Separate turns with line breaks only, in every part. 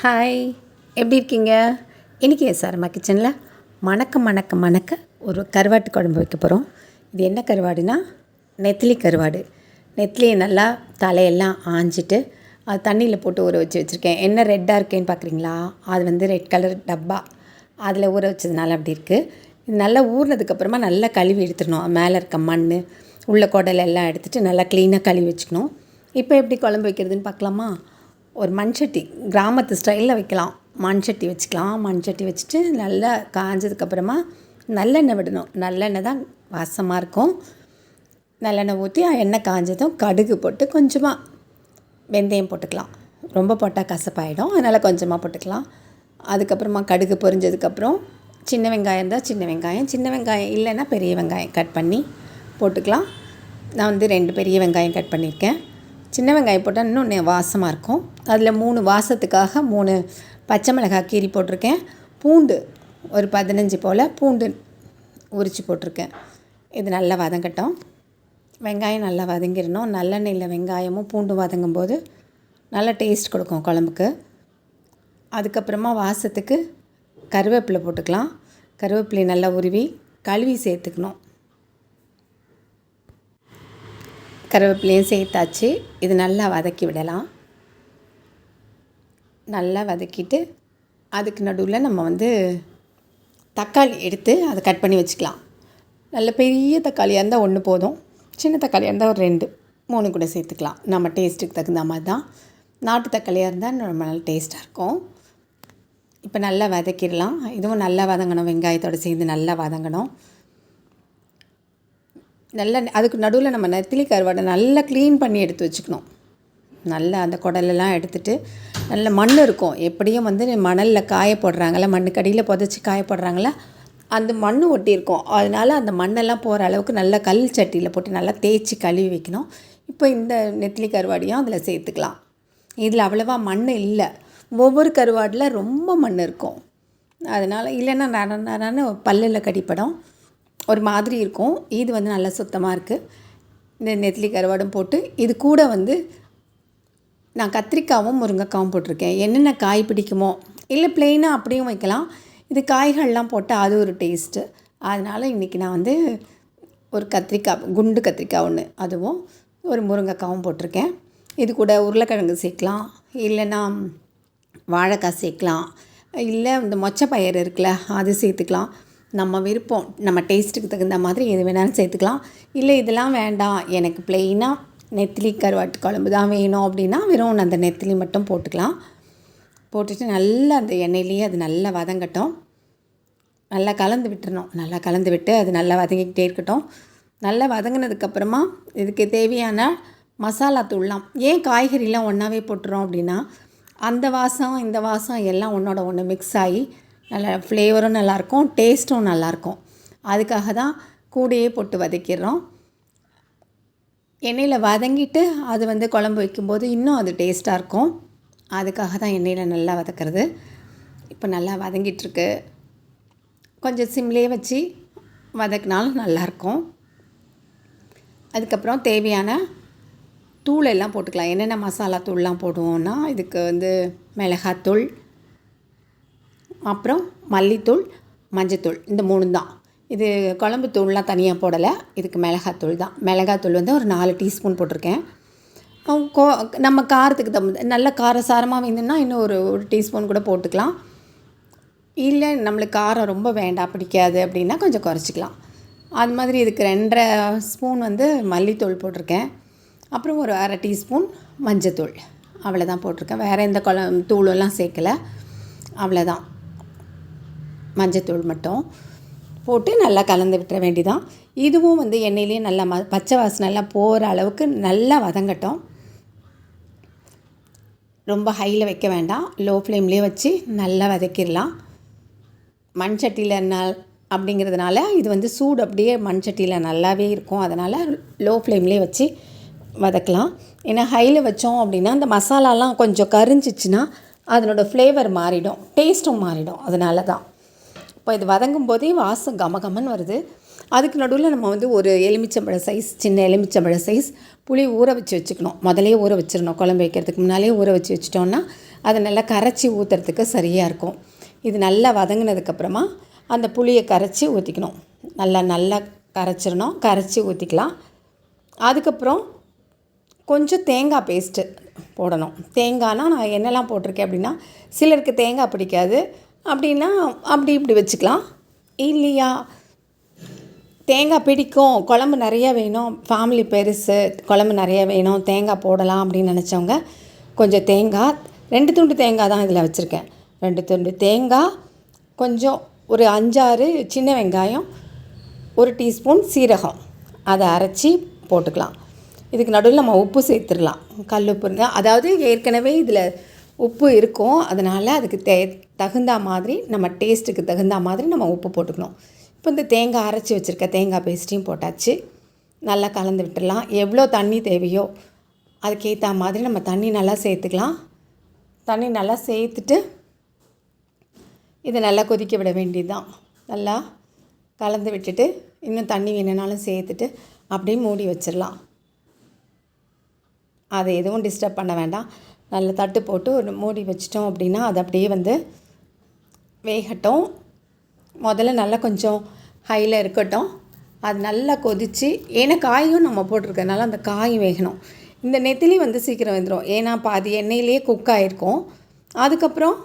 Hi எப்படி இருக்கீங்க? இன்றைக்கி எஸ்ஆர்மா கிச்சனில் மணக்க மணக்க மணக்க ஒரு கருவாட்டு குழம்பு வைக்க போகிறோம் இது என்ன கருவாடுனா நெத்திலி கருவாடு. நெத்திலியை நல்லா தலையெல்லாம் ஆஞ்சிட்டு அது தண்ணியில் போட்டு ஊற வச்சு வச்சுருக்கேன். என்ன ரெட்டாக இருக்கேன்னு பார்க்குறீங்களா அது வந்து ரெட் கலர் டப்பா. அதில் ஊற வச்சதுனால அப்படி இருக்குது இது நல்லா ஊறினதுக்கப்புறமா நல்லா கழுவி எடுத்துடணும். மேலே இருக்க மண் உள்ள குடல் எல்லாம் எடுத்துகிட்டு நல்லா க்ளீனாக கழுவி வச்சுக்கணும். இப்போ எப்படி குழம்பு வைக்கிறதுன்னு பார்க்கலாமா ஒரு மண்சட்டி கிராமத்து ஸ்டைலில் வைக்கலாம். மண்சட்டி வச்சுக்கலாம். மண்சட்டி வச்சுட்டு நல்லா காஞ்சதுக்கப்புறமா நல்லெண்ணெய் விடணும். நல்லெண்ணெய் தான் வாசமாக இருக்கும். நல்லெண்ணெய் ஊற்றி எண்ணெய் காஞ்சதும் கடுகு போட்டு கொஞ்சமாக வெந்தயம் போட்டுக்கலாம். ரொம்ப போட்டால் கசப்பாயிடும். அதனால் கொஞ்சமாக போட்டுக்கலாம். அதுக்கப்புறமா கடுகு பொரிஞ்சதுக்கப்புறம் சின்ன வெங்காயம் இருந்தால் சின்ன வெங்காயம். சின்ன வெங்காயம் இல்லைன்னா பெரிய வெங்காயம் கட் பண்ணி போட்டுக்கலாம். நான் வந்து ரெண்டு பெரிய வெங்காயம் கட் பண்ணியிருக்கேன். சின்ன வெங்காயம் போட்டால் இன்னும் வாசமாக இருக்கும். அதில் மூணு வாசத்துக்காக மூணு பச்சை மிளகாய் கீரி போட்டிருக்கேன். பூண்டு ஒரு பதினஞ்சு போல் பூண்டு உரித்து போட்டிருக்கேன். இது நல்லா வதங்கட்டும். வெங்காயம் நல்லா வதங்கிடணும். நல்லெண்ணெயில் வெங்காயமும் பூண்டும் வதங்கும் போது நல்ல டேஸ்ட் கொடுக்கும் குழம்புக்கு. அதுக்கப்புறமா வாசத்துக்கு கருவேப்பிலை போட்டுக்கலாம். கருவேப்பிலை நல்லா உருவி கழுவி சேர்த்துக்கணும். கருவேப்பிலையும் சேர்த்தாச்சு. இது நல்லா வதக்கி விடலாம். நல்லா வதக்கிட்டு அதுக்கு நடுவில் நம்ம வந்து தக்காளி எடுத்து அதை கட் பண்ணி வச்சுக்கலாம். நல்ல பெரிய தக்காளியாக இருந்தால் ஒன்று போதும். சின்ன தக்காளியாக இருந்தால் ஒரு ரெண்டு. மூணு கூட சேர்த்துக்கலாம். நம்ம டேஸ்ட்டுக்கு தகுந்த மாதிரி தான். நாட்டு தக்காளியாக இருந்தால் ரொம்ப நல்ல டேஸ்ட்டாக இருக்கும். இப்போ நல்லா வதக்கிடலாம். இதுவும் நல்லா வதங்கணும். வெங்காயத்தோடு சேர்ந்து நல்லா வதங்கணும். நல்லா அதுக்கு நடுவில் நம்ம நெத்திலி கருவாடை நல்லா க்ளீன் பண்ணி எடுத்து வச்சுக்கணும் நல்லா அந்த குடலெல்லாம் எடுத்துகிட்டு நல்ல மண் இருக்கும் எப்படியும் வந்து மணலில் காய போடுறாங்களா மண்ணுக்கடியில் புதைச்சி காய போடுறாங்கள அந்த மண் ஒட்டி இருக்கும் அதனால அந்த மண்ணெல்லாம் போகிற அளவுக்கு நல்லா கல் சட்டியில் போட்டு நல்லா தேய்ச்சி கழுவி வைக்கணும் இப்போ இந்த நெத்திலி கருவாடையும் அதில் சேர்த்துக்கலாம் இதில் அவ்வளவா மண் இல்லை ஒவ்வொரு கருவாடில் ரொம்ப மண் இருக்கும் அதனால் இல்லைன்னா நர நரன்னு பல்லில் கடிப்படும் ஒரு மாதிரி இருக்கும். இது வந்து நல்லா சுத்தமாக இருக்குது இந்த நெத்திலி கருவாடும் போட்டு இது கூட வந்து நான் கத்திரிக்காவும் முருங்கைக்காவும் போட்டிருக்கேன். என்னென்ன காய் பிடிக்குமோ இல்லை பிளெயினாக அப்படியும் வைக்கலாம். இது காய்கள்லாம் போட்டால் அது ஒரு டேஸ்ட்டு அதனால் இன்றைக்கி நான் வந்து ஒரு கத்திரிக்காய் குண்டு கத்திரிக்காய் ஒன்று அதுவும் ஒரு முருங்கைக்காவும் போட்டிருக்கேன். இது கூட உருளைக்கிழங்கு சேர்க்கலாம். இல்லைன்னா வாழைக்காய் சேர்க்கலாம். இல்லை இந்த மொச்சை பயிர் இருக்குல்ல அது சேர்த்துக்கலாம். நம்ம விருப்பம் நம்ம டேஸ்ட்டுக்கு தகுந்த மாதிரி எது வேணாலும் சேர்த்துக்கலாம். இல்லை இதெல்லாம் வேண்டாம். எனக்கு ப்ளெயினாக நெத்திலி கருவாட்டு குழம்பு தான் வேணும் அப்படின்னா வெறும் அந்த நெத்திலி மட்டும் போட்டுக்கலாம். போட்டுட்டு நல்லா அந்த எண்ணெயிலேயே அது நல்லா வதங்கட்டும். நல்லா கலந்து விட்டுறணும். நல்லா கலந்து விட்டு அது நல்லா வதங்கிக்கிட்டே இருக்கட்டும். நல்லா வதங்கினதுக்கப்புறமா இதுக்கு தேவையான மசாலா தூள்லாம். ஏன் காய்கறிலாம் ஒன்றாவே போட்டுறோம் அப்படின்னா அந்த வாசம் இந்த வாசம் எல்லாம் ஒன்றோட ஒன்று மிக்ஸ் ஆகி நல்லா ஃப்ளேவரும் நல்லாயிருக்கும் டேஸ்ட்டும் நல்லாயிருக்கும் அதுக்காக தான் கூடையே போட்டு வதக்கிடுறோம் எண்ணெயில் வதங்கிட்டு அது வந்து குழம்பு வைக்கும்போது இன்னும் அது டேஸ்ட்டாக இருக்கும். அதுக்காக தான் எண்ணெயில் நல்லா வதக்கிறது. இப்போ நல்லா வதங்கிட்டுருக்கு. கொஞ்சம் சிம்லேயே வச்சு வதக்கினாலும் நல்லாயிருக்கும் அதுக்கப்புறம் தேவையான தூள் எல்லாம் போட்டுக்கலாம். என்னென்ன மசாலா தூள்லாம் போடுவோம்னா இதுக்கு வந்து மிளகாத்தூள் அப்புறம் மல்லித்தூள் மஞ்சத்தூள் இந்த மூணு தான். இது குழம்பு தூள்லாம் தனியாக போடலை. இதுக்கு மிளகாத்தூள் தான். மிளகாத்தூள் வந்து ஒரு நாலு டீஸ்பூன் போட்டிருக்கேன். கோ நம்ம காரத்துக்கு தகுந்த நல்ல காரசாரமாக வேணும்னா இன்னும் ஒரு ஒரு டீஸ்பூன் கூட போட்டுக்கலாம். இல்லை நம்மளுக்கு காரம் ரொம்ப வேண்டாம் பிடிக்காது அப்படின்னா கொஞ்சம் குறைச்சிக்கலாம். அது மாதிரி இதுக்கு ரெண்டரை ஸ்பூன் வந்து மல்லித்தூள் போட்டிருக்கேன். அப்புறம் ஒரு அரை டீஸ்பூன் மஞ்சத்தூள். அவ்வளோதான் போட்டிருக்கேன். வேறு எந்த குழம்பு தூளெல்லாம் சேர்க்கலை. அவ்வளோதான் மஞ்சத்தூள் மட்டும் போட்டு நல்லா கலந்து விட்டுற வேண்டிதான். இதுவும் வந்து எண்ணெயிலேயே நல்லா ம பச்சை வாசனை போகிற அளவுக்கு நல்லா வதங்கட்டும். ரொம்ப ஹையில் வைக்க வேண்டாம். லோ ஃப்ளேம்லேயே வச்சு நல்லா வதக்கிடலாம். மண் சட்டியில் அப்படிங்கிறதுனால இது வந்து சூடு அப்படியே மண் சட்டியில் நல்லாவே இருக்கும். அதனால் லோ ஃப்ளேம்லேயே வச்சு வதக்கலாம். ஏன்னா ஹையில் வச்சோம் அப்படின்னா அந்த மசாலாலாம் கொஞ்சம் கரிஞ்சிச்சின்னா அதனோட ஃப்ளேவர் மாறிடும். டேஸ்ட்டும் மாறிடும். அதனால தான் இப்போ இது வதங்கும் போதே வாசம் கமகமன்னு வருது. அதுக்கு நடுவில் நம்ம வந்து ஒரு எலுமிச்சம்பழ சைஸ் சின்ன எலுமிச்சம்பழ சைஸ் புளி ஊற வச்சு வச்சுக்கணும். முதலே ஊற வச்சிடணும் குழம்பு வைக்கிறதுக்கு முன்னாலே ஊற வச்சு வச்சிட்டோன்னா அதை நல்லா கரைச்சி ஊற்றுறதுக்கு சரியாக இருக்கும். இது நல்லா வதங்கினதுக்கப்புறமா அந்த புளியை கரைச்சி ஊற்றிக்கணும் நல்லா நல்லா கரைச்சிடணும் கரைச்சி ஊற்றிக்கலாம் அதுக்கப்புறம் கொஞ்சம் தேங்காய் பேஸ்ட்டு போடணும். தேங்காய்னால் நான் என்னெல்லாம் போட்டிருக்கேன் அப்படின்னா சிலருக்கு தேங்காய் பிடிக்காது. அப்படின்னா அப்படி இப்படி வச்சுக்கலாம். இல்லையா? தேங்காய் பிடிக்கும். குழம்பு நிறைய வேணும். ஃபேமிலி பெருசு குழம்பு நிறைய வேணும். தேங்காய் போடலாம் அப்படின்னு நினச்சவங்க கொஞ்சம் தேங்காய் ரெண்டு துண்டு தேங்காய் தான் இதில் வச்சுருக்கேன். ரெண்டு துண்டு தேங்காய் கொஞ்சம் ஒரு அஞ்சாறு சின்ன வெங்காயம் ஒரு டீஸ்பூன் சீரகம். அதை அரைச்சி போட்டுக்கலாம். இதுக்கு நடுவில் நம்ம உப்பு சேர்த்துடலாம். கல் உப்புங்க அதாவது ஏற்கனவே இதில் உப்பு இருக்கும். அதனால் அதுக்கு தே தகுந்த மாதிரி நம்ம டேஸ்ட்டுக்கு தகுந்த மாதிரி நம்ம உப்பு போட்டுக்கணும். இப்போ இந்த தேங்காய் அரைச்சி வச்சுருக்க தேங்காய் பேஸ்ட்டையும் போட்டாச்சு. நல்லா கலந்து விட்டுடலாம். எவ்வளோ தண்ணி தேவையோ அதுக்கேற்ற மாதிரி நம்ம தண்ணி நல்லா சேர்த்துக்கலாம். தண்ணி நல்லா சேர்த்துட்டு இதை நல்லா கொதிக்க விட வேண்டியது தான் நல்லா கலந்து விட்டுட்டு இன்னும் தண்ணி வேணுனாலும் சேர்த்துட்டு அப்படியே மூடி வச்சிடலாம். அதை எதுவும் டிஸ்டர்ப் பண்ண வேண்டாம். நல்ல தட்டு போட்டு ஒரு மூடி வச்சிட்டோம் அப்படின்னா அது அப்படியே வந்து வேகட்டும். முதல்ல நல்லா கொஞ்சம் ஹையில் இருக்கட்டும். அது நல்லா கொதித்து ஏன்னா காயும் நம்ம போட்டிருக்கனால அந்த காய் வேகணும். இந்த நெத்திலி வந்து சீக்கிரம் வந்துடும் ஏன்னா பாதி எண்ணெயிலேயே குக் ஆகிருக்கும் அதுக்கப்புறம்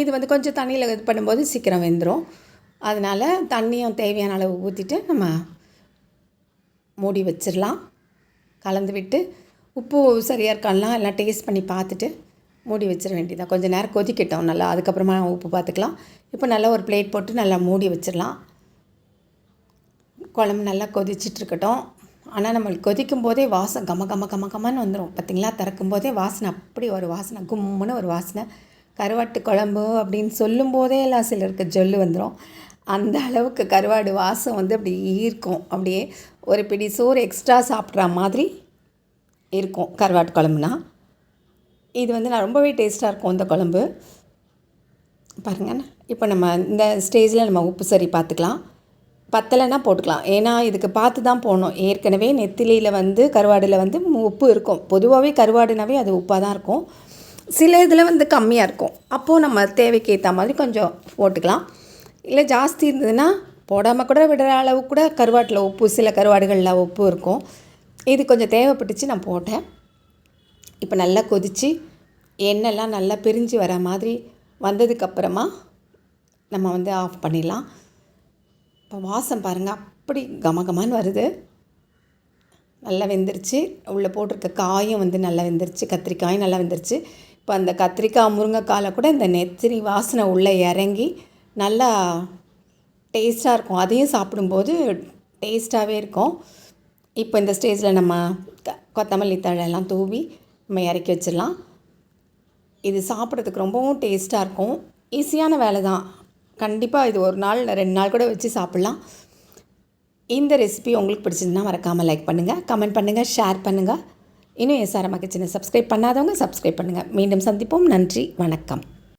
இது வந்து கொஞ்சம் தண்ணியில் இது பண்ணும்போது சீக்கிரம் வெந்துடும் அதனால் தண்ணியும் தேவையான அளவு ஊற்றிட்டு நம்ம மூடி வச்சிடலாம். கலந்து விட்டு உப்பு சரியாக இருக்கான்லாம் எல்லாம் டேஸ்ட் பண்ணி பார்த்துட்டு மூடி வச்சிட வேண்டியதான் கொஞ்சம் நேரம் கொதிக்கிட்டோம் நல்லா. அதுக்கப்புறமா உப்பு பார்த்துக்கலாம். இப்போ நல்லா ஒரு பிளேட் போட்டு நல்லா மூடி வச்சிடலாம். குழம்பு நல்லா கொதிச்சிட்ருக்கட்டும் ஆனால் நம்மளுக்கு கொதிக்கும் போதே வாசம் கம கம கம கமன்னு வந்துடும் பார்த்திங்களா திறக்கும் போதே வாசனை அப்படி ஒரு வாசனை கும்முன்னு ஒரு வாசனை. கருவாட்டு குழம்பு அப்படின்னு சொல்லும் போதே எல்லாம் சிலருக்கு ஜொல்லு வந்துடும் அந்த அளவுக்கு கருவாடு வாசம் வந்து அப்படி ஈர்க்கும். அப்படியே ஒரு பிடி சோறு எக்ஸ்ட்ரா சாப்பிட்ற மாதிரி இருக்கும் கருவாட்டு குழம்புனா. இது வந்து நான் ரொம்பவே டேஸ்ட்டாக இருக்கும் இந்த குழம்பு. பாருங்கள் இப்போ நம்ம இந்த ஸ்டேஜில் நம்ம உப்பு சரி பார்த்துக்கலாம் பத்தலைன்னா போட்டுக்கலாம். ஏன்னா இதுக்கு பார்த்து தான் போகணும். ஏற்கனவே நெத்திலியில் வந்து கருவாடில் வந்து உப்பு இருக்கும். பொதுவாகவே கருவாடுனாவே அது உப்பாக தான் இருக்கும். சில இதில் வந்து கம்மியாக இருக்கும். அப்போது நம்ம தேவைக்கு ஏற்ற மாதிரி கொஞ்சம் போட்டுக்கலாம். இல்லை ஜாஸ்தி இருந்ததுன்னா போடாமல் கூட விடுற அளவு கூட கருவாட்டில் உப்பு சில கருவாடுகளில் உப்பு இருக்கும். இது கொஞ்சம் தேவைப்பட்டுச்சு நான் போட்டேன். இப்போ நல்லா கொதித்து எண்ணெய்லாம் நல்லா பிரிஞ்சு வர மாதிரி வந்ததுக்கப்புறமா நம்ம வந்து ஆஃப் பண்ணிடலாம். இப்போ வாசம் பாருங்கள் அப்படி கமகமான்னு வருது. நல்லா வெந்துருச்சு. உள்ளே போட்டிருக்க காயும் வந்து நல்லா வெந்துருச்சு. கத்திரிக்காயும் நல்லா வெந்துருச்சு. இப்போ அந்த கத்திரிக்காய் முருங்கைக்காயில் கூட இந்த நெத்திரி வாசனை உள்ளே இறங்கி நல்லா டேஸ்ட்டாக இருக்கும். அதையும் சாப்பிடும்போது டேஸ்ட்டாகவே இருக்கும். இப்போ இந்த ஸ்டேஜில் நம்ம க கொத்தமல்லி தழையெல்லாம் தூவி நம்ம இறக்கி வச்சிடலாம். இது சாப்பிட்றதுக்கு ரொம்பவும் டேஸ்ட்டாக இருக்கும். ஈஸியான வேலை தான் கண்டிப்பாக இது ஒரு நாள் ரெண்டு நாள் கூட வச்சு சாப்பிட்லாம். இந்த ரெசிபி உங்களுக்கு பிடிச்சிருந்தா மறக்காமல் லைக் பண்ணுங்கள் கமெண்ட் பண்ணுங்கள் ஷேர் பண்ணுங்கள் இன்னும் எஸ்ஆர்எம் கிச்சனை சப்ஸ்கிரைப் பண்ணாதவங்க சப்ஸ்கிரைப் பண்ணுங்கள் மீண்டும் சந்திப்போம். நன்றி வணக்கம்.